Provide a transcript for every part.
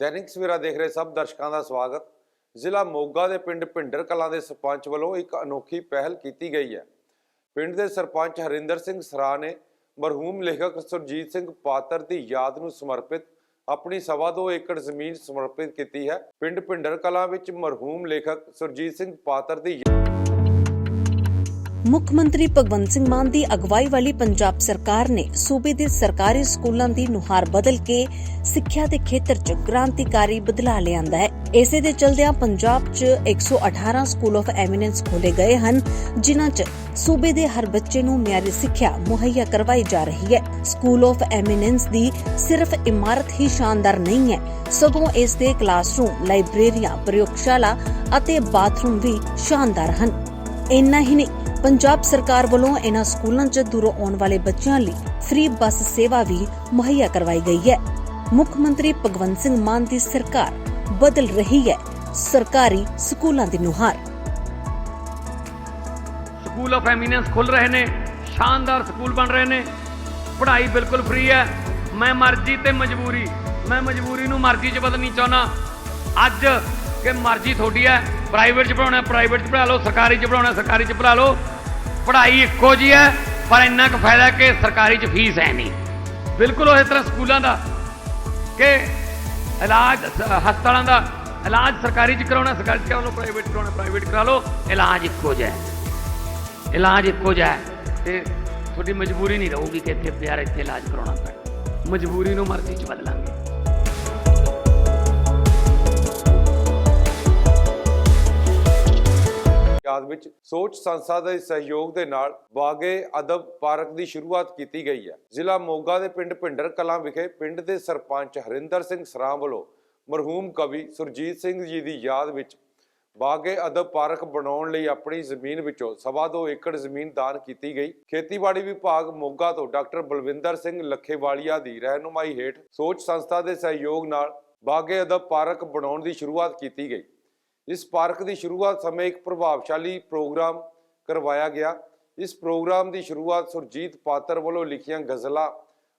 ਦੈਨਿਕ ਸਵੇਰਾ ਦੇਖ ਰਹੇ ਸਭ ਦਰਸ਼ਕਾਂ ਦਾ ਸਵਾਗਤ। ਜ਼ਿਲ੍ਹਾ ਮੋਗਾ ਦੇ ਪਿੰਡ ਭਿੰਡਰ ਕਲਾਂ ਦੇ ਸਰਪੰਚ ਵੱਲੋਂ ਇੱਕ ਅਨੋਖੀ ਪਹਿਲ ਕੀਤੀ ਗਈ ਹੈ। ਪਿੰਡ ਦੇ ਸਰਪੰਚ ਹਰਿੰਦਰ ਸਿੰਘ ਸਰਾ ਨੇ ਮਰਹੂਮ ਲੇਖਕ ਸੁਰਜੀਤ ਸਿੰਘ ਪਾਤਰ ਦੀ ਯਾਦ ਨੂੰ ਸਮਰਪਿਤ ਆਪਣੀ ਸਵਾ ਦੋ ਏਕੜ ਜ਼ਮੀਨ ਸਮਰਪਿਤ ਕੀਤੀ ਹੈ। ਪਿੰਡ ਭਿੰਡਰ ਕਲਾਂ ਵਿੱਚ ਮਰਹੂਮ ਲੇਖਕ ਸੁਰਜੀਤ ਸਿੰਘ ਪਾਤਰ ਦੀ ਮੁੱਖ ਮੰਤਰੀ ਭਗਵੰਤ ਸਿੰਘ ਮਾਨ ਦੀ ਅਗਵਾਈ ਵਾਲੀ ਪੰਜਾਬ ਸਰਕਾਰ ਨੇ ਸੂਬੇ ਦੇ ਸਰਕਾਰੀ ਸਕੂਲਾਂ ਦੀ ਨੁਹਾਰ ਬਦਲ ਕੇ ਸਿੱਖਿਆ ਦੇ ਖੇਤਰ 'ਚ ਕ੍ਰਾਂਤੀਕਾਰੀ ਬਦਲਾਅ ਲਿਆਂਦਾ ਹੈ। ਇਸੇ ਦੇ ਚਲਦਿਆਂ ਪੰਜਾਬ 'ਚ 118 ਸਕੂਲ ਆਫ ਐਮੀਨੈਂਸ ਖੋਲੇ ਗਏ ਹਨ, ਜਿਨ੍ਹਾਂ 'ਚ ਸੂਬੇ ਦੇ ਹਰ ਬੱਚੇ ਨੂੰ ਮਿਆਰੀ ਸਿੱਖਿਆ ਮੁਹੱਈਆ ਕਰਵਾਈ ਜਾ ਰਹੀ ਹੈ। ਸਕੂਲ ਆਫ ਐਮੀਨੈਂਸ ਦੀ ਸਿਰਫ ਇਮਾਰਤ ਹੀ ਸ਼ਾਨਦਾਰ ਨਹੀਂ ਹੈ, ਸਗੋਂ ਇਸ ਦੇ ਕਲਾਸਰੂਮ, ਲਾਇਬ੍ਰੇਰੀਆਂ, ਪ੍ਰਯੋਗਸ਼ਾਲਾ ਅਤੇ ਬਾਥਰੂਮ ਵੀ ਸ਼ਾਨਦਾਰ ਹਨ। ਇੰਨਾ ਹੀ ਨਹੀਂ ਪੰਜਾਬ ਸਰਕਾਰ ਵੱਲੋਂ ਇਹਨਾਂ ਸਕੂਲਾਂ 'ਚ ਦੂਰੋਂ ਆਉਣ ਵਾਲੇ ਬੱਚਿਆਂ ਲਈ ਫ੍ਰੀ ਬੱਸ ਸੇਵਾ ਵੀ ਮੁਹੱਈਆ ਕਰਵਾਈ ਗਈ ਹੈ। ਮੁੱਖ ਮੰਤਰੀ ਭਗਵੰਤ ਸਿੰਘ ਮਾਨ ਦੀ ਸਰਕਾਰ ਬਦਲ ਰਹੀ ਹੈ। ਸਰਕਾਰੀ ਸਕੂਲਾਂ ਦੀ ਨੁਹਾਰ। ਸਕੂਲ ਆਫ ਐਮੀਨੈਂਸ ਖੁੱਲ ਰਹੇ ਨੇ, ਸ਼ਾਨਦਾਰ ਸਕੂਲ ਬਣ ਰਹੇ ਨੇ। ਪੜ੍ਹਾਈ ਬਿਲਕੁਲ ਫ੍ਰੀ ਹੈ। ਮੈਂ ਮਰਜ਼ੀ ਤੇ ਮਜਬੂਰੀ, ਮੈਂ ਮਜਬੂਰੀ ਨੂੰ ਮਰਜ਼ੀ 'ਚ ਬਦਲਣੀ ਚਾਹੁੰਦਾ। ਅੱਜ ਕਿ ਮਰਜ਼ੀ ਤੁਹਾਡੀ ਹੈ। ਪ੍ਰਾਈਵੇਟ 'ਚ ਪੜਾਉਣਾ ਪ੍ਰਾਈਵੇਟ 'ਚ ਪੜ੍ਹਾ ਲਓ, ਸਰਕਾਰੀ 'ਚ ਪੜਾਉਣਾ ਸਰਕਾਰੀ 'ਚ ਪੜ੍ਹਾ ਲਓ। ਪੜ੍ਹਾਈ ਇੱਕੋ ਜੀ ਹੈ, ਪਰ ਇੰਨਾ ਕੁ ਫਾਇਦਾ ਕਿ ਸਰਕਾਰੀ 'ਚ ਫੀਸ ਹੈ ਨਹੀਂ। ਬਿਲਕੁਲ ਉਸੇ ਤਰ੍ਹਾਂ ਸਕੂਲਾਂ ਦਾ ਕਿ ਇਲਾਜ, ਹਸਪਤਾਲਾਂ ਦਾ ਇਲਾਜ ਸਰਕਾਰੀ 'ਚ ਕਰਾਉਣਾ, ਸਰਕਾਰੀ 'ਚ ਕਰਾ ਲਓ, ਪ੍ਰਾਈਵੇਟ ਕਰਾਉਣਾ, ਪ੍ਰਾਈਵੇਟ ਕਰਾ ਲਓ, ਇਲਾਜ ਇੱਕੋ ਜਿਹਾ ਇਲਾਜ ਇੱਕੋ ਜਿਹਾ ਹੈ ਤੇ ਤੁਹਾਡੀ ਮਜਬੂਰੀ ਨਹੀਂ ਰਹੂਗੀ ਕਿ ਇੱਥੇ ਪਿਆਰ, ਇੱਥੇ ਇਲਾਜ ਕਰਾਉਣਾ ਪੈਣਾ। ਮਜਬੂਰੀ ਨੂੰ ਮਰਜ਼ੀ 'ਚ ਬਦਲਾਂਗੇ। ਯਾਦ ਵਿੱਚ ਸੋਚ ਸੰਸਥਾ ਦੇ ਸਹਿਯੋਗ ਦੇ ਨਾਲ ਬਾਗੇ ਅਦਬ ਪਾਰਕ ਦੀ ਸ਼ੁਰੂਆਤ ਕੀਤੀ ਗਈ ਹੈ। ਜ਼ਿਲ੍ਹਾ ਮੋਗਾ ਦੇ ਪਿੰਡ ਭਿੰਡਰ ਕਲਾਂ ਵਿਖੇ ਪਿੰਡ ਦੇ ਸਰਪੰਚ ਹਰਿੰਦਰ ਸਿੰਘ ਸਰਾਂ ਵੱਲੋਂ ਮਰਹੂਮ ਕਵੀ ਸੁਰਜੀਤ ਸਿੰਘ ਜੀ ਦੀ ਯਾਦ ਵਿੱਚ ਬਾਗੇ ਅਦਬ ਪਾਰਕ ਬਣਾਉਣ ਲਈ ਆਪਣੀ ਜ਼ਮੀਨ ਵਿੱਚੋਂ ਸਵਾ ਦੋ ਏਕੜ ਜ਼ਮੀਨ ਦਾਨ ਕੀਤੀ ਗਈ। ਖੇਤੀਬਾੜੀ ਵਿਭਾਗ ਮੋਗਾ ਤੋਂ ਡਾਕਟਰ ਬਲਵਿੰਦਰ ਸਿੰਘ ਲੱਖੇਵਾਲੀਆ ਦੀ ਰਹਿਨੁਮਾਈ ਹੇਠ ਸੋਚ ਸੰਸਥਾ ਦੇ ਸਹਿਯੋਗ ਨਾਲ ਬਾਗੇ ਅਦਬ ਪਾਰਕ ਬਣਾਉਣ ਦੀ ਸ਼ੁਰੂਆਤ ਕੀਤੀ ਗਈ। ਇਸ ਪਾਰਕ ਦੀ ਸ਼ੁਰੂਆਤ ਸਮੇਂ ਇੱਕ ਪ੍ਰਭਾਵਸ਼ਾਲੀ ਪ੍ਰੋਗਰਾਮ ਕਰਵਾਇਆ ਗਿਆ। ਇਸ ਪ੍ਰੋਗਰਾਮ ਦੀ ਸ਼ੁਰੂਆਤ ਸੁਰਜੀਤ ਪਾਤਰ ਵੱਲੋਂ ਲਿਖੀਆਂ ਗਜ਼ਲਾਂ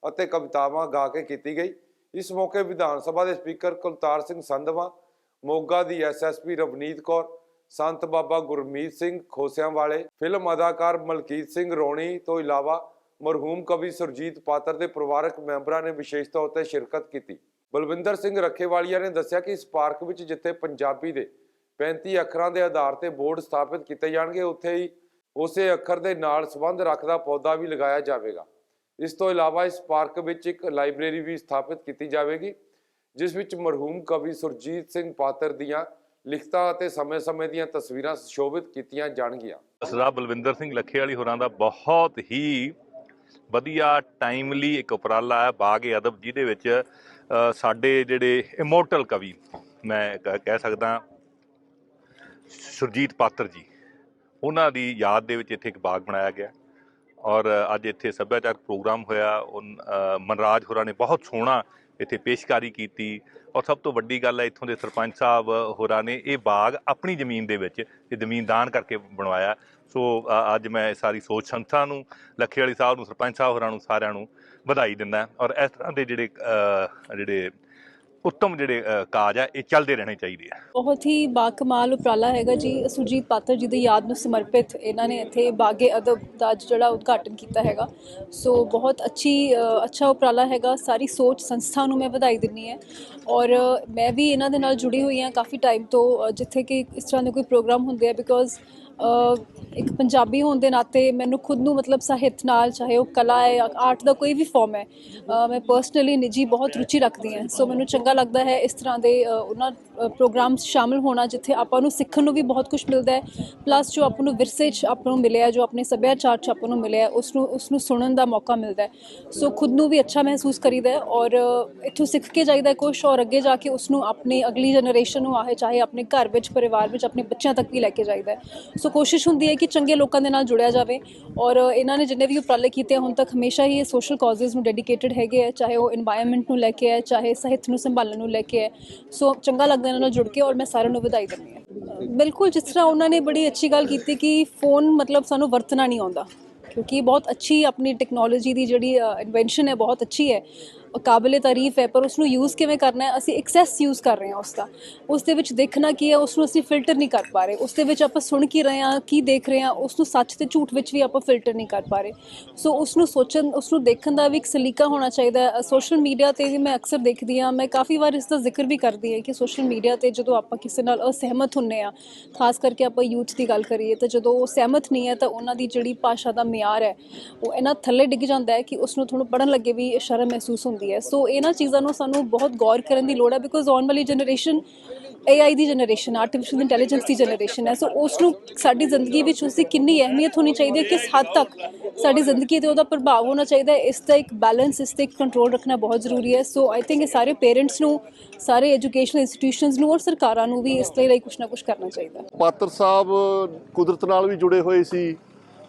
ਅਤੇ ਕਵਿਤਾਵਾਂ ਗਾ ਕੇ ਕੀਤੀ ਗਈ। ਇਸ ਮੌਕੇ ਵਿਧਾਨ ਸਭਾ ਦੇ ਸਪੀਕਰ ਕੁਲਤਾਰ ਸਿੰਘ ਸੰਧਵਾ, ਮੋਗਾ ਦੀ ਐਸਐਸਪੀ ਰਵਨੀਤ ਕੌਰ, ਸੰਤ ਬਾਬਾ ਗੁਰਮੀਤ ਸਿੰਘ ਖੋਸਿਆਂ ਵਾਲੇ ਫਿਲਮ ਅਦਾਕਾਰ ਮਲਕੀਤ ਸਿੰਘ ਰੋਣੀ ਤੋਂ ਇਲਾਵਾ ਮਰਹੂਮ ਕਵੀ ਸੁਰਜੀਤ ਪਾਤਰ ਦੇ ਪਰਿਵਾਰਕ ਮੈਂਬਰਾਂ ਨੇ ਵਿਸ਼ੇਸ਼ ਤੌਰ ਤੇ ਸ਼ਿਰਕਤ ਕੀਤੀ। ਬਲਵਿੰਦਰ ਸਿੰਘ ਰੱਖੇਵਾਲੀਆ ਨੇ ਦੱਸਿਆ ਕਿ ਇਸ ਪਾਰਕ ਵਿੱਚ ਜਿੱਥੇ ਪੰਜਾਬੀ ਦੇ 35 ਅੱਖਰਾਂ ਦੇ ਆਧਾਰ ਤੇ ਬੋਰਡ ਸਥਾਪਿਤ ਕੀਤੇ ਜਾਣਗੇ। ਉੱਥੇ ਹੀ ਉਸੇ ਅੱਖਰ ਦੇ ਨਾਲ ਸੰਬੰਧ ਰੱਖਦਾ ਪੌਦਾ ਵੀ ਲਗਾਇਆ ਜਾਵੇਗਾ। ਇਸ ਤੋਂ ਇਲਾਵਾ ਇਸ ਪਾਰਕ ਵਿੱਚ ਇੱਕ ਲਾਇਬ੍ਰੇਰੀ ਵੀ ਸਥਾਪਿਤ ਕੀਤੀ ਜਾਵੇਗੀ, ਜਿਸ ਵਿੱਚ ਮਰਹੂਮ ਕਵੀ ਸੁਰਜੀਤ ਸਿੰਘ ਪਾਤਰ ਦੀਆਂ ਲਿਖਤਾਂ ਅਤੇ ਸਮੇਂ-ਸਮੇਂ ਦੀਆਂ ਤਸਵੀਰਾਂ ਸ਼ੋਭਿਤ ਕੀਤੀਆਂ ਜਾਣਗੀਆਂ। ਸਰਦਾਰ ਬਲਵਿੰਦਰ ਸਿੰਘ ਲੱਖੇ ਵਾਲੀ ਹੋਰਾਂ ਦਾ ਬਹੁਤ ਹੀ ਵਧੀਆ ਟਾਈਮਲੀ ਇੱਕ ਉਪਰਾਲਾ ਹੈ, ਬਾਗ ਏ ਅਦਬ, ਜਿਹਦੇ ਵਿੱਚ ਸਾਡੇ ਜਿਹੜੇ ਇਮੋਰਟਲ ਕਵੀ, ਮੈਂ ਕ- ਕਹਿ ਸਕਦਾ ਸੁਰਜੀਤ ਪਾਤਰ ਜੀ, ਉਹਨਾਂ ਦੀ ਯਾਦ ਦੇ ਵਿੱਚ ਇੱਥੇ ਇੱਕ ਬਾਗ ਬਣਾਇਆ ਗਿਆ। ਔਰ ਅੱਜ ਇੱਥੇ ਸੱਭਿਆਚਾਰਕ ਪ੍ਰੋਗਰਾਮ ਹੋਇਆ। ਉਨ- ਮਨਰਾਜ ਹੋਰਾਂ ਨੇ ਬਹੁਤ ਸੋਹਣਾ ਇੱਥੇ ਪੇਸ਼ਕਾਰੀ ਕੀਤੀ। ਔਰ ਸਭ ਤੋਂ ਵੱਡੀ ਗੱਲ ਹੈ, ਇੱਥੋਂ ਦੇ ਸਰਪੰਚ ਸਾਹਿਬ ਹੋਰਾਂ ਨੇ ਇਹ ਬਾਗ ਆਪਣੀ ਜ਼ਮੀਨ ਦੇ ਵਿੱਚ ਇਹ ਜ਼ਮੀਨ ਦਾਨ ਕਰਕੇ ਬਣਵਾਇਆ। ਸੋ ਅੱਜ ਮੈਂ ਸਾਰੀ ਸੋਚ ਸੰਸਥਾ ਨੂੰ, ਲੱਖੇ ਵਾਲੀ ਸਾਹਿਬ ਨੂੰ, ਸਰਪੰਚ ਸਾਹਿਬ ਹੋਰਾਂ ਨੂੰ ਸਾਰਿਆਂ ਨੂੰ ਵਧਾਈ ਦਿੰਦਾ। ਔਰ ਇਸ ਤਰ੍ਹਾਂ ਦੇ ਜਿਹੜੇ ਜਿਹੜੇ ਉੱਤਮ ਜਿਹੜੇ ਕਾਜ ਆ, ਇਹ ਚੱਲਦੇ ਰਹਿਣੇ ਚਾਹੀਦੇ ਆ। ਬਹੁਤ ਹੀ ਬਾਕਮਾਲ ਉਪਰਾਲਾ ਹੈਗਾ ਜੀ। ਸੁਰਜੀਤ ਪਾਤਰ ਜੀ ਦੀ ਯਾਦ ਨੂੰ ਸਮਰਪਿਤ ਇਹਨਾਂ ਨੇ ਇੱਥੇ ਬਾਗੇ ਅਦਬ ਦਾ ਜਿਹੜਾ ਉਦਘਾਟਨ ਕੀਤਾ ਹੈਗਾ। ਸੋ ਬਹੁਤ ਅੱਛੀ ਅੱਛਾ ਉਪਰਾਲਾ ਹੈਗਾ। ਸਾਰੀ ਸੋਚ ਸੰਸਥਾ ਨੂੰ ਮੈਂ ਵਧਾਈ ਦਿੰਨੀ ਹੈ। ਔਰ ਮੈਂ ਵੀ ਇਹਨਾਂ ਦੇ ਨਾਲ ਜੁੜੀ ਹੋਈ ਹਾਂ ਕਾਫੀ ਟਾਈਮ ਤੋਂ ਜਿੱਥੇ ਕਿ ਇਸ ਤਰ੍ਹਾਂ ਦੇ ਕੋਈ ਪ੍ਰੋਗਰਾਮ ਹੁੰਦੇ ਆ ਬਿਕੋਜ਼ ਇੱਕ ਪੰਜਾਬੀ ਹੋਣ ਦੇ ਨਾਤੇ ਮੈਨੂੰ ਖੁਦ ਨੂੰ ਮਤਲਬ ਸਾਹਿਤ ਨਾਲ, ਚਾਹੇ ਉਹ ਕਲਾ ਹੈ ਆਰਟ ਦਾ ਕੋਈ ਵੀ ਫਾਰਮ ਹੈ ਮੈਂ ਪਰਸਨਲੀ ਨਿੱਜੀ ਬਹੁਤ ਰੁਚੀ ਰੱਖਦੀ ਹਾਂ। ਸੋ ਮੈਨੂੰ ਚੰਗਾ ਲੱਗਦਾ ਹੈ ਇਸ ਤਰ੍ਹਾਂ ਦੇ ਉਹਨਾਂ ਪ੍ਰੋਗਰਾਮਸ ਸ਼ਾਮਿਲ ਹੋਣਾ ਜਿੱਥੇ ਆਪਾਂ ਨੂੰ ਸਿੱਖਣ ਨੂੰ ਵੀ ਬਹੁਤ ਕੁਝ ਮਿਲਦਾ ਹੈ ਪਲੱਸ ਜੋ ਆਪਾਂ ਨੂੰ ਵਿਰਸੇ 'ਚ ਆਪਾਂ ਨੂੰ ਮਿਲਿਆ, ਜੋ ਆਪਣੇ ਸੱਭਿਆਚਾਰ 'ਚ ਆਪਾਂ ਨੂੰ ਮਿਲਿਆ, ਉਸ ਨੂੰ ਉਸ ਨੂੰ ਸੁਣਨ ਦਾ ਮੌਕਾ ਮਿਲਦਾ ਹੈ। ਸੋ ਖੁਦ ਨੂੰ ਵੀ ਅੱਛਾ ਮਹਿਸੂਸ ਕਰੀਦਾ ਹੈ ਔਰ ਇੱਥੋਂ ਸਿੱਖ ਕੇ ਜਾਈਦਾ ਕੁਝ ਔਰ ਅੱਗੇ ਜਾ ਕੇ ਉਸ ਨੂੰ ਆਪਣੀ ਅਗਲੀ ਜਨਰੇਸ਼ਨ ਨੂੰ ਆਹੇ, ਚਾਹੇ ਆਪਣੇ ਘਰ ਵਿੱਚ, ਪਰਿਵਾਰ ਵਿੱਚ, ਆਪਣੇ ਬੱਚਿਆਂ ਤੱਕ ਵੀ ਲੈ ਕੇ ਜਾਈਦਾ ਸੋ ਕੋਸ਼ਿਸ਼ ਹੁੰਦੀ ਹੈ ਕਿ ਚੰਗੇ ਲੋਕਾਂ ਦੇ ਨਾਲ ਜੁੜਿਆ ਜਾਵੇ ਔਰ ਇਹਨਾਂ ਨੇ ਜਿੰਨੇ ਵੀ ਉਪਰਾਲੇ ਕੀਤੇ ਹੁਣ ਤੱਕ ਹਮੇਸ਼ਾ ਹੀ ਇਹ ਸੋਸ਼ਲ ਕਾਜ਼ਸ ਨੂੰ ਡੈਡੀਕੇਟਿਡ ਹੈਗੇ ਆ ਚਾਹੇ ਉਹ এনवायरमेंट ਨੂੰ ਲੈ ਕੇ ਹੈ ਚਾਹੇ ਸਿਹਤ ਨੂੰ ਸੰਭਾਲਣ ਨੂੰ ਲੈ ਕੇ ਹੈ ਸੋ ਚੰਗਾ ਲੱਗਦਾ ਇਹਨਾਂ ਨਾਲ ਜੁੜ ਕੇ ਔਰ ਮੈਂ ਸਾਰਿਆਂ ਨੂੰ ਵਧਾਈ ਦਿੰਦੀ ਹਾਂ। ਬਿਲਕੁਲ, ਜਿਸ ਤਰ੍ਹਾਂ ਉਹਨਾਂ ਨੇ ਬੜੀ ਅੱਛੀ ਗੱਲ ਕੀਤੀ ਕਿ ਫੋਨ ਮਤਲਬ ਸਾਨੂੰ ਵਰਤਣਾ ਨਹੀਂ ਆਉਂਦਾ, ਕਿਉਂਕਿ ਬਹੁਤ ਅੱਛੀ ਆਪਣੀ ਟੈਕਨੋਲੋਜੀ ਦੀ ਜਿਹੜੀ ਇਨਵੈਂਸ਼ਨ ਹੈ, ਬਹੁਤ ਅੱਛੀ ਹੈ। ਕਾਬਲੇ ਤਾਰੀਫ ਹੈ, ਪਰ ਉਸ ਨੂੰ ਯੂਜ਼ ਕਿਵੇਂ ਕਰਨਾ ਹੈ, ਅਸੀਂ ਐਕਸੈਸ ਯੂਜ਼ ਕਰ ਰਹੇ ਹਾਂ ਉਸ ਦਾ ਉਸ ਦੇ ਵਿੱਚ ਦੇਖਣਾ ਕੀ ਹੈ ਉਸ ਨੂੰ ਅਸੀਂ ਫਿਲਟਰ ਨਹੀਂ ਕਰ ਪਾ ਰਹੇ। ਉਸ ਦੇ ਵਿੱਚ ਆਪਾਂ ਸੁਣ ਕੀ ਰਹੇ ਹਾਂ, ਕੀ ਦੇਖ ਰਹੇ ਹਾਂ ਉਸ ਨੂੰ ਸੱਚ ਤੇ ਝੂਠ ਵਿੱਚ ਵੀ ਆਪਾਂ ਫਿਲਟਰ ਨਹੀਂ ਕਰ ਪਾ ਰਹੇ। ਸੋ ਉਸ ਨੂੰ ਸੋਚਣ ਉਸ ਨੂੰ ਦੇਖਣ ਦਾ ਵੀ ਇੱਕ ਸਲੀਕਾ ਹੋਣਾ ਚਾਹੀਦਾ ਹੈ। ਸੋਸ਼ਲ ਮੀਡੀਆ ਤੇ ਵੀ ਮੈਂ ਅਕਸਰ ਦੇਖਦੀ ਹਾਂ, ਮੈਂ ਕਾਫੀ ਵਾਰ ਇਸ ਦਾ ਜ਼ਿਕਰ ਵੀ ਕਰਦੀ ਹਾਂ ਕਿ ਸੋਸ਼ਲ ਮੀਡੀਆ ਤੇ ਜਦੋਂ ਆਪਾਂ ਕਿਸੇ ਨਾਲ ਅਸਹਿਮਤ ਹੁੰਨੇ ਆ ਖਾਸ ਕਰਕੇ ਆਪਾਂ ਯੂਥ ਦੀ ਗੱਲ ਕਰੀਏ, ਤਾਂ ਜਦੋਂ ਉਹ ਸਹਿਮਤ ਨਹੀਂ ਹੈ, ਤਾਂ ਉਹਨਾਂ ਦੀ ਜਿਹੜੀ ਭਾਸ਼ਾ ਦਾ ਮਿਆਰ ਹੈ, ਉਹ ਇਹਨਾਂ ਥੱਲੇ ਡਿੱਗ ਜਾਂਦਾ ਹੈ ਕਿ ਉਸ ਨੂੰ ਤੁਹਾਨੂੰ ਪੜਨ ਲੱਗੇ ਵੀ ਸ਼ਰਮ ਮਹਿਸੂਸ ਹੁੰਦੀ ਹੈ। ਸੋ ਇਹਨਾਂ ਚੀਜ਼ਾਂ ਨੂੰ ਸਾਨੂੰ ਬਹੁਤ ਗੌਰ ਕਰਨ ਦੀ ਲੋੜ ਹੈ ਬਿਕੋਜ਼ ਆਉਣ ਵਾਲੀ ਜਨਰੇਸ਼ਨ AI ਦੀ ਜਨਰੇਸ਼ਨ ਆਰਟੀਫੀਸ਼ੀਅਲ ਇੰਟੈਲੀਜੈਂਸ ਦੀ ਜਨਰੇਸ਼ਨ ਹੈ। ਸੋ ਉਸ ਨੂੰ ਸਾਡੀ ਜ਼ਿੰਦਗੀ ਵਿੱਚ ਉਸ ਦੀ ਕਿੰਨੀ ਅਹਿਮੀਅਤ ਹੋਣੀ ਚਾਹੀਦੀ ਹੈ, ਕਿਸ ਹੱਦ ਤੱਕ ਸਾਡੀ ਜ਼ਿੰਦਗੀ ਤੇ ਉਹਦਾ ਪ੍ਰਭਾਵ ਹੋਣਾ ਚਾਹੀਦਾ ਹੈ, ਇਸ ਦਾ ਇੱਕ ਬੈਲੈਂਸ ਇਸ ਤੇ ਇੱਕ ਕੰਟਰੋਲ ਰੱਖਣਾ ਬਹੁਤ ਜ਼ਰੂਰੀ ਹੈ। ਸੋ ਆਈ ਥਿੰਕ ਇਹ ਸਾਰੇ ਪੇਰੈਂਟਸ ਨੂੰ, ਸਾਰੇ ਐਜੂਕੇਸ਼ਨਲ ਇੰਸਟੀਟਿਊਸ਼ਨਸ ਨੂੰ ਔਰ ਸਰਕਾਰਾਂ ਨੂੰ ਵੀ ਇਸ ਲਈ ਕੁਝ ਨਾ ਕੁਝ ਕਰਨਾ ਚਾਹੀਦਾ ਪਾਤਰ ਸਾਹਿਬ, ਕੁਦਰਤ ਨਾਲ ਵੀ ਜੁੜੇ ਹੋਏ ਸੀ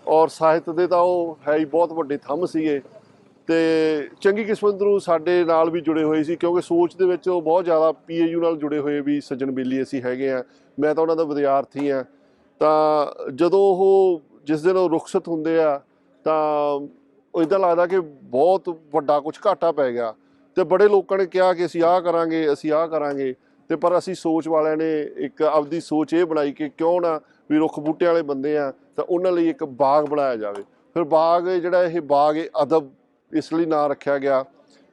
ਔਰ ਸਾਹਿਤ ਦੇ ਤਾਂ ਉਹ ਹੈ ਹੀ, ਬਹੁਤ ਵੱਡੇ ਥੰਮ ਸੀਗੇ। ਤੇ ਚੰਗੀ ਕਿਸਮਤ ਨੂੰ ਸਾਡੇ ਨਾਲ ਵੀ ਜੁੜੇ ਹੋਏ ਸੀ, ਕਿਉਂਕਿ ਸੋਚ ਦੇ ਵਿੱਚ ਉਹ ਬਹੁਤ ਜ਼ਿਆਦਾ ਪੀਏਯੂ ਨਾਲ ਜੁੜੇ ਹੋਏ ਵੀ ਸੱਜਣ ਬੇਲੀ ਅਸੀਂ ਹੈਗੇ ਆ, ਮੈਂ ਤਾਂ ਉਹਨਾਂ ਦਾ ਵਿਦਿਆਰਥੀ ਆ। ਤਾਂ ਜਦੋਂ ਉਹ ਜਿਸ ਦਿਨ ਉਹ ਰੁਖਸਤ ਹੁੰਦੇ ਆ, ਤਾਂ ਉਹ ਇਦਾਂ ਲੱਗਦਾ ਕਿ ਬਹੁਤ ਵੱਡਾ ਕੁਝ ਘਾਟਾ ਪੈ ਗਿਆ। ਤੇ ਬੜੇ ਲੋਕਾਂ ਨੇ ਕਿਹਾ ਕਿ ਅਸੀਂ ਆਹ ਕਰਾਂਗੇ, ਅਸੀਂ ਆਹ ਕਰਾਂਗੇ। ਤੇ ਪਰ ਅਸੀਂ ਸੋਚ ਵਾਲਿਆਂ ਨੇ ਇੱਕ ਆਪਦੀ ਸੋਚ ਇਹ ਬਣਾਈ ਕਿ ਕਿਉਂ ਨਾ ਵੀ ਰੁੱਖ ਬੂਟੇ ਵਾਲੇ ਬੰਦੇ ਆ, ਤਾਂ ਉਹਨਾਂ ਲਈ ਇੱਕ ਬਾਗ ਬਣਾਇਆ ਜਾਵੇ। ਫਿਰ ਬਾਗ ਜਿਹੜਾ ਇਹ ਬਾਗ ਇਹ ਅਦਬ ਇਸ ਲਈ ਨਾਂ ਰੱਖਿਆ ਗਿਆ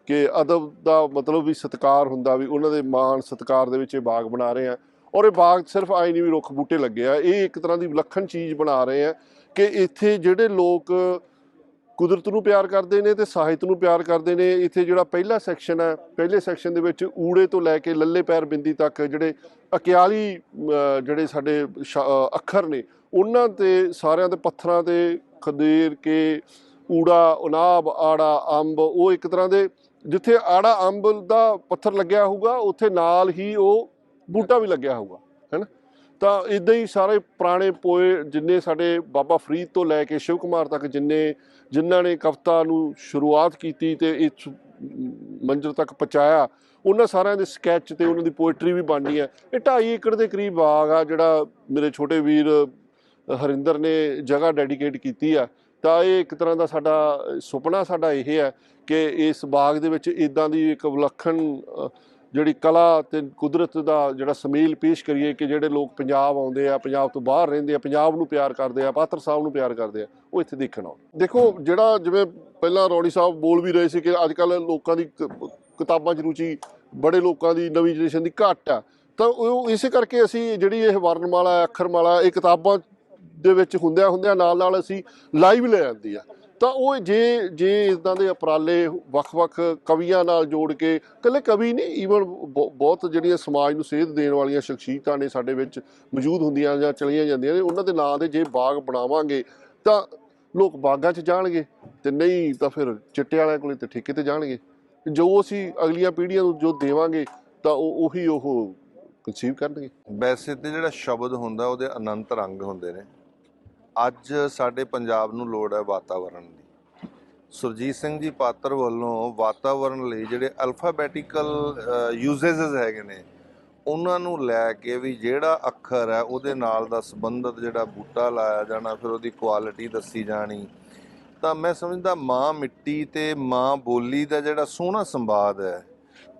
ਕਿ ਅਦਬ ਦਾ ਮਤਲਬ ਵੀ ਸਤਿਕਾਰ ਹੁੰਦਾ ਵੀ ਉਹਨਾਂ ਦੇ ਮਾਣ ਸਤਿਕਾਰ ਦੇ ਵਿੱਚ ਇਹ ਬਾਗ ਬਣਾ ਰਹੇ ਆ। ਔਰ ਇਹ ਬਾਗ ਸਿਰਫ ਆਈ ਨਹੀਂ ਵੀ ਰੁੱਖ ਬੂਟੇ ਲੱਗੇ ਆ ਇਹ ਇੱਕ ਤਰ੍ਹਾਂ ਦੀ ਵਿਲੱਖਣ ਚੀਜ਼ ਬਣਾ ਰਹੇ ਆ ਕਿ ਇੱਥੇ ਜਿਹੜੇ ਲੋਕ ਕੁਦਰਤ ਨੂੰ ਪਿਆਰ ਕਰਦੇ ਨੇ ਤੇ ਸਾਹਿਤ ਨੂੰ ਪਿਆਰ ਕਰਦੇ ਨੇ। ਇੱਥੇ ਜਿਹੜਾ ਪਹਿਲਾ ਸੈਕਸ਼ਨ ਹੈ ਪਹਿਲੇ ਸੈਕਸ਼ਨ ਦੇ ਵਿੱਚ ਊੜੇ ਤੋਂ ਲੈ ਕੇ ਲੱਲੇ ਪੈਰ ਬਿੰਦੀ ਤੱਕ ਜਿਹੜੇ ਅਕਿਆਲੀ ਅਹ, ਜਿਹੜੇ ਸਾਡੇ ਸ਼- ਅੱਖਰ ਨੇ ਉਹਨਾਂ ਤੇ ਸਾਰਿਆਂ ਦੇ ਪੱਥਰਾਂ ਤੇ ਖਦੇਰ ਕੇ ਊੜਾ, ਉਨਾਬ, ਆੜਾ, ਅੰਬ, ਉਹ ਇੱਕ ਤਰ੍ਹਾਂ ਦੇ ਜਿੱਥੇ ਆੜਾ, ਅੰਬ ਦਾ ਪੱਥਰ ਲੱਗਿਆ ਹੋਊਗਾ, ਉੱਥੇ ਨਾਲ ਹੀ ਉਹ ਬੂਟਾ ਵੀ ਲੱਗਿਆ ਹੋਊਗਾ ਹੈਨਾ ਤਾਂ ਇਦਾਂ ਹੀ ਸਾਰੇ ਪੁਰਾਣੇ ਪੋਏ ਜਿੰਨੇ ਸਾਡੇ ਬਾਬਾ ਫਰੀਦ ਤੋਂ ਲੈ ਕੇ ਸ਼ਿਵ ਕੁਮਾਰ ਤੱਕ ਜਿੰਨੇ, ਜਿਨ੍ਹਾਂ ਨੇ ਕਵਿਤਾ ਨੂੰ ਸ਼ੁਰੂਆਤ ਕੀਤੀ ਤੇ ਇਸ ਮੰਜ਼ਰ ਤੱਕ ਪਹੁੰਚਾਇਆ, ਉਹਨਾਂ ਸਾਰਿਆਂ ਦੇ ਸਕੈਚ ਤੇ ਉਹਨਾਂ ਦੀ ਪੋਇਟਰੀ ਵੀ ਬਣਨੀ ਹੈ। ਇਹ 2.5 ਏਕੜ ਦੇ ਕਰੀਬ ਬਾਗ ਆ ਜਿਹੜਾ ਮੇਰੇ ਛੋਟੇ ਵੀਰ ਹਰਿੰਦਰ ਨੇ ਜਗ੍ਹਾ ਡੈਡੀਕੇਟ ਕੀਤੀ ਆ। ਤਾਂ ਇਹ ਇੱਕ ਤਰ੍ਹਾਂ ਦਾ ਸਾਡਾ ਸੁਪਨਾ ਸਾਡਾ ਇਹ ਹੈ ਕਿ ਇਸ ਬਾਗ ਦੇ ਵਿੱਚ ਇਦਾਂ ਦੀ ਇੱਕ ਵਿਲੱਖਣ ਜਿਹੜੀ ਕਲਾ ਤੇ ਕੁਦਰਤ ਦਾ ਜਿਹੜਾ ਸਮੇਲ ਪੇਸ਼ ਕਰੀਏ ਕਿ ਜਿਹੜੇ ਲੋਕ ਪੰਜਾਬ ਆਉਂਦੇ ਆ, ਪੰਜਾਬ ਤੋਂ ਬਾਹਰ ਰਹਿੰਦੇ ਆ, ਪੰਜਾਬ ਨੂੰ ਪਿਆਰ ਕਰਦੇ ਆ, ਪਾਤਰ ਸਾਹਿਬ ਨੂੰ ਪਿਆਰ ਕਰਦੇ ਆ, ਉਹ ਇੱਥੇ ਦੇਖਣ ਆਉਣ। ਦੇਖੋ, ਜਿਹੜਾ ਜਿਵੇਂ ਪਹਿਲਾਂ ਰੌਣੀ ਸਾਹਿਬ ਬੋਲ ਵੀ ਰਹੇ ਸੀ ਕਿ ਅੱਜ ਕੱਲ ਲੋਕਾਂ ਦੀ ਕ- ਕਿਤਾਬਾਂ 'ਚ ਰੁਚੀ ਬੜੇ ਲੋਕਾਂ ਦੀ ਨਵੀਂ ਜਨਰੇਸ਼ਨ ਦੀ ਘੱਟ ਆ, ਤਾਂ ਉਹ ਇਸੇ ਕਰਕੇ ਅਸੀਂ ਜਿਹੜੀ ਇਹ ਵਰਣਮਾਲਾ ਅੱਖਰਮਾਲਾ, ਇਹ ਕਿਤਾਬਾਂ ਦੇ ਵਿੱਚ ਹੁੰਦਿਆਂ ਹੁੰਦਿਆਂ ਨਾਲ ਨਾਲ ਅਸੀਂ ਲਾਈਵ ਲੈ ਆਂਦੀ ਆ। ਤਾਂ ਉਹ ਜੇ ਜੇ ਇਦਾਂ ਦੇ ਅਪਰਾਲੇ ਵੱਖ-ਵੱਖ ਕਵੀਆਂ ਨਾਲ ਜੋੜ ਕੇ, ਇਕੱਲੇ ਕਵੀ ਨਹੀਂ ਈਵਨ ਬਹੁਤ ਜਿਹੜੀਆਂ ਸਮਾਜ ਨੂੰ ਸੇਧ ਦੇਣ ਵਾਲੀਆਂ ਸ਼ਖਸੀਅਤਾਂ ਨੇ ਸਾਡੇ ਵਿੱਚ ਮੌਜੂਦ ਹੁੰਦੀਆਂ ਜਾਂ ਚਲੀਆਂ ਜਾਂਦੀਆਂ ਨੇ, ਉਹਨਾਂ ਦੇ ਨਾਂ ਦੇ ਜੇ ਬਾਗ ਬਣਾਵਾਂਗੇ ਤਾਂ ਲੋਕ ਬਾਗਾਂ 'ਚ ਜਾਣਗੇ ਤੇ ਨਹੀਂ ਤਾਂ ਫਿਰ ਚਿੱਟੇ ਵਾਲਿਆਂ ਕੋਲੇ ਤੇ ਠੇਕੇ ਤੇ ਜਾਣਗੇ। ਜੋ ਅਸੀਂ ਅਗਲੀਆਂ ਪੀੜ੍ਹੀਆਂ ਨੂੰ ਜੋ ਦੇਵਾਂਗੇ ਤਾਂ ਉਹ, ਉਹੀ ਉਹ ਕਨਸੀਵ ਕਰਨਗੇ। ਵੈਸੇ ਤੇ ਜਿਹੜਾ ਸ਼ਬਦ ਹੁੰਦਾ, ਉਹਦੇ ਅਨੰਤ ਰੰਗ ਹੁੰਦੇ ਨੇ। ਅੱਜ ਸਾਡੇ ਪੰਜਾਬ ਨੂੰ ਲੋੜ ਹੈ ਵਾਤਾਵਰਣ ਦੀ। ਸੁਰਜੀਤ ਸਿੰਘ ਜੀ ਪਾਤਰ ਵੱਲੋਂ ਵਾਤਾਵਰਣ ਲਈ ਜਿਹੜੇ ਅਲਫਾਬੈਟੀਕਲ ਯੂਜ਼ੇਸ ਹੈਗੇ ਨੇ, ਉਹਨਾਂ ਨੂੰ ਲੈ ਕੇ ਵੀ ਜਿਹੜਾ ਅੱਖਰ ਹੈ, ਉਹਦੇ ਨਾਲ ਦਾ ਸੰਬੰਧਿਤ ਜਿਹੜਾ ਬੂਟਾ ਲਾਇਆ ਜਾਣਾ, ਫਿਰ ਉਹਦੀ ਕੁਆਲਿਟੀ ਦੱਸੀ ਜਾਣੀ। ਤਾਂ ਮੈਂ ਸਮਝਦਾ ਮਾਂ ਮਿੱਟੀ ਤੇ ਮਾਂ ਬੋਲੀ ਦਾ ਜਿਹੜਾ ਸੋਹਣਾ ਸੰਵਾਦ ਹੈ,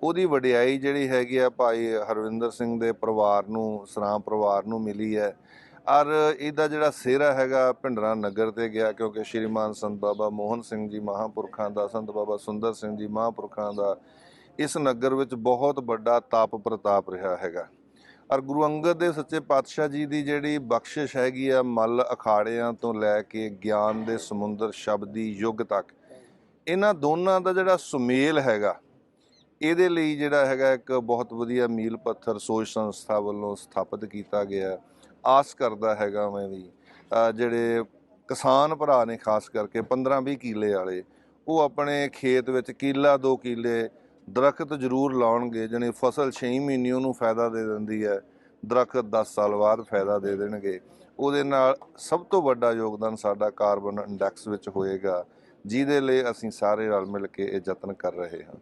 ਉਹਦੀ ਵਡਿਆਈ ਜਿਹੜੀ ਹੈਗੀ ਆ ਭਾਈ ਹਰਵਿੰਦਰ ਸਿੰਘ ਦੇ ਪਰਿਵਾਰ ਨੂੰ ਸਰਾਮ ਪਰਿਵਾਰ ਨੂੰ ਮਿਲੀ ਹੈ। ਔਰ ਇਹਦਾ ਜਿਹੜਾ ਸਿਹਰਾ ਹੈਗਾ ਭਿੰਡਰਾ ਨਗਰ ਤੇ ਗਿਆ, ਕਿਉਂਕਿ ਸ਼੍ਰੀਮਾਨ ਸੰਤ ਬਾਬਾ ਮੋਹਨ ਸਿੰਘ ਜੀ ਮਹਾਂਪੁਰਖਾਂ ਦਾ, ਸੰਤ ਬਾਬਾ ਸੁੰਦਰ ਸਿੰਘ ਜੀ ਮਹਾਂਪੁਰਖਾਂ ਦਾ, ਇਸ ਨਗਰ ਵਿੱਚ ਬਹੁਤ ਵੱਡਾ ਤਾਪ ਪ੍ਰਤਾਪ ਰਿਹਾ ਹੈਗਾ। ਔਰ ਗੁਰੂ ਅੰਗਦ ਦੇ ਸੱਚੇ ਪਾਤਸ਼ਾਹ ਜੀ ਦੀ ਜਿਹੜੀ ਬਖਸ਼ਿਸ਼ ਹੈਗੀ ਆ, ਮੱਲ ਅਖਾੜਿਆਂ ਤੋਂ ਲੈ ਕੇ ਗਿਆਨ ਦੇ ਸਮੁੰਦਰ, ਸ਼ਬਦੀ, ਯੁੱਗ ਤੱਕ, ਇਹਨਾਂ ਦੋਨਾਂ ਦਾ ਜਿਹੜਾ ਸੁਮੇਲ ਹੈਗਾ, ਇਹਦੇ ਲਈ ਜਿਹੜਾ ਹੈਗਾ ਇੱਕ ਬਹੁਤ ਵਧੀਆ ਮੀਲ ਪੱਥਰ ਸੋਚ ਸੰਸਥਾ ਵੱਲੋਂ ਸਥਾਪਿਤ ਕੀਤਾ ਗਿਆ। ਆਸ ਕਰਦਾ ਹੈਗਾ ਮੈਂ ਵੀ। ਜਿਹੜੇ ਕਿਸਾਨ ਭਰਾ ਨੇ ਖਾਸ ਕਰਕੇ 15-20 ਕਿੱਲੇ ਵਾਲੇ, ਉਹ ਆਪਣੇ ਖੇਤ ਵਿੱਚ ਕਿੱਲਾ ਦੋ ਕਿੱਲੇ ਦਰਖਤ ਜ਼ਰੂਰ ਲਾਉਣਗੇ, ਜਾਣੀ ਫਸਲ 6 ਮਹੀਨੇ ਉਹਨੂੰ ਫਾਇਦਾ ਦੇ ਦਿੰਦੀ ਹੈ, ਦਰਖਤ 10 ਸਾਲ ਬਾਅਦ ਫਾਇਦਾ ਦੇ ਦੇਣਗੇ। ਉਹਦੇ ਨਾਲ ਸਭ ਤੋਂ ਵੱਡਾ ਯੋਗਦਾਨ ਸਾਡਾ ਕਾਰਬਨ ਇੰਡੈਕਸ ਵਿੱਚ ਹੋਏਗਾ, ਜਿਹਦੇ ਲਈ ਅਸੀਂ ਸਾਰੇ ਰਲ ਮਿਲ ਕੇ ਇਹ ਯਤਨ ਕਰ ਰਹੇ ਹਾਂ।